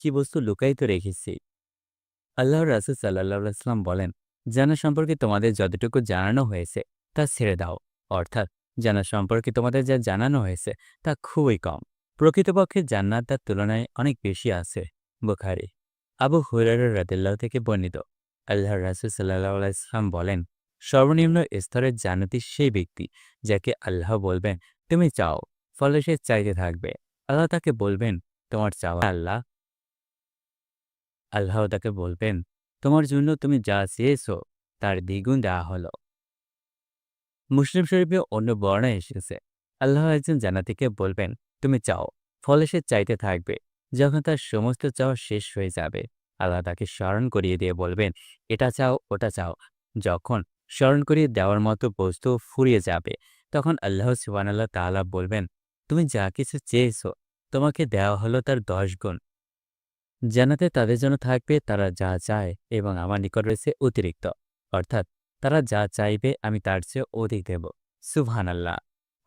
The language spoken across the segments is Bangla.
কি বস্তু লুকায়িত রেখেছি? আল্লাহ রাসুল সাল্লাহ বলেন, জানা সম্পর্কে তোমাদের যতটুকু জানানো হয়েছে, তা ছেড়ে দাও। অর্থাৎ, জানা সম্পর্কে তোমাদের যা জানানো হয়েছে, তা খুবই কম। প্রকৃতপক্ষে জান্নাত তার তুলনায় অনেক বেশি আছে। বুখারি। আবু হুরার রাদিল্লাহ থেকে বর্ণিত। আল্লাহ রাসুল সাল্লাহ ইসলাম বলেন, সর্বনিম্ন স্তরের জান্নাতি সেই ব্যক্তি, যাকে আল্লাহ বলবেন, তুমি চাও, ফলে সে চাইতে থাকবে। আল্লাহ তাকে বলবেন, তোমার চাওয়া আল্লাহ আল্লাহ তাকে বলবেন, তোমার জন্য তুমি যা চেয়েছ, তার দ্বিগুণ দেওয়া হলো। মুসলিম শরীফে অন্য বর্ণায় এসেছে। আল্লাহ একজন জানাতিকে বলবেন, তুমি চাও, ফলে সে চাইতে থাকবে। যখন তার সমস্ত চাওয়া শেষ হয়ে যাবে, আল্লাহ তাকে স্মরণ করিয়ে দিয়ে বলবেন, এটা চাও, ওটা চাও। যখন স্মরণ করিয়ে দেওয়ার মতো বস্তু ফুরিয়ে যাবে, তখন আল্লাহ সুবানাল্লাহ তাআলা বলবেন, তুমি যা কিছু চেয়েছ, তোমাকে দেওয়া হলো তার দশ গুণ। জানাতে তাদের জন্য থাকবে তারা যা চায় এবং আমার নিকট রয়েছে অতিরিক্ত। অর্থাৎ তারা যা চাইবে আমি তার চেয়ে অধিক দেব। সুবহান আল্লাহ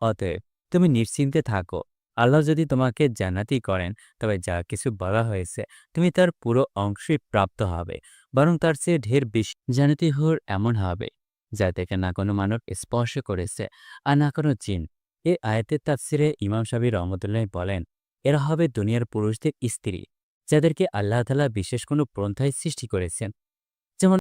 অতএব তুমি নিশ্চিন্তে থাকো। আল্লাহ যদি তোমাকে জান্নাতি করেন, তবে যা কিছু বলা হয়েছে, তুমি তার পুরো অংশই প্রাপ্ত হবে, বরং তার চেয়ে ঢের বেশি জান্নাতি হওয়ার এমন হবে, যা থেকে না কোনো মানব স্পর্শ করেছে, আর না কোনো চিন এ আয়াতের তাফসিরে ইমাম সাবি রহমতুল্লাহ বলেন, এরা হবে দুনিয়ার পুরুষদের স্ত্রী। যাদেরকে আল্লাহ তালা বিশেষ কোনো পন্থায় সৃষ্টি করেছেন।